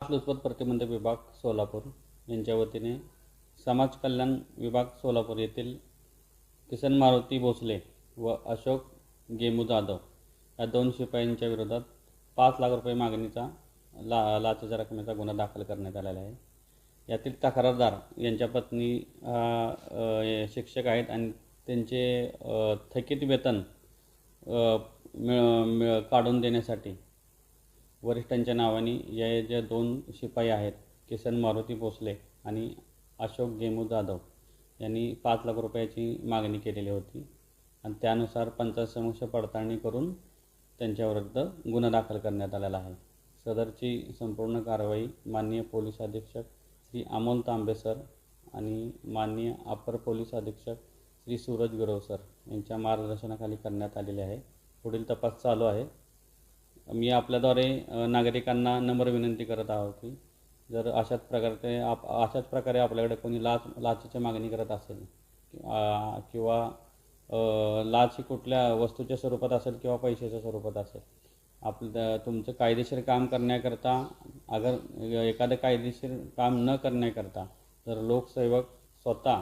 लुचपत प्रतिबंध विभाग सोलापूर. यांच्या वतीने समाज कल्याण विभाग सोलापूर येथील किसन मारुती भोसले व अशोक गेमू जाधव या दोन शिपायांच्या विरोधात पाच लाख रुपये मागणीचा ला लाचेच्या रकमेचा गुन्हा दाखल करण्यात आलेला आहे. यातील तक्रारदार यांच्या पत्नी हा शिक्षक आहेत आणि त्यांचे थकीत वेतन मिळ मिळ काढून देण्यासाठी वरिष्ठांच्या नावाने या ज्या दोन शिपाई आहेत किसन मारुती भोसले आणि अशोक गेमू जाधव. यांनी पाच लाख रुपयाची मागणी केलेली होती आणि त्यानुसार पंचायत समक्ष पडताळणी करून त्यांच्याविरुद्ध गुन्हा दाखल करण्यात आलेला आहे. सदरची संपूर्ण कारवाई माननीय पोलीस अधीक्षक श्री अमोल तांबे सर आणि माननीय अपर पोलीस अधीक्षक श्री सूरज गुरव सर यांच्या मार्गदर्शनाखाली करण्यात आलेली आहे. पुढील तपास चालू आहे. मी आपल्याद्वारे नागरिकांना नम्र विनंती करत आहोत की जर अशाच प्रकारचे आप अशाच प्रकारे आपल्याकडे कोणी लाच लाचेची मागणी करत असेल किंवा लाच ही कुठल्या वस्तूच्या स्वरूपात असेल किंवा पैशाच्या स्वरूपात असेल आपलं तुमचं कायदेशीर काम करण्याकरता अगर एखादं कायदेशीर काम न करण्याकरता जर लोकसेवक स्वतः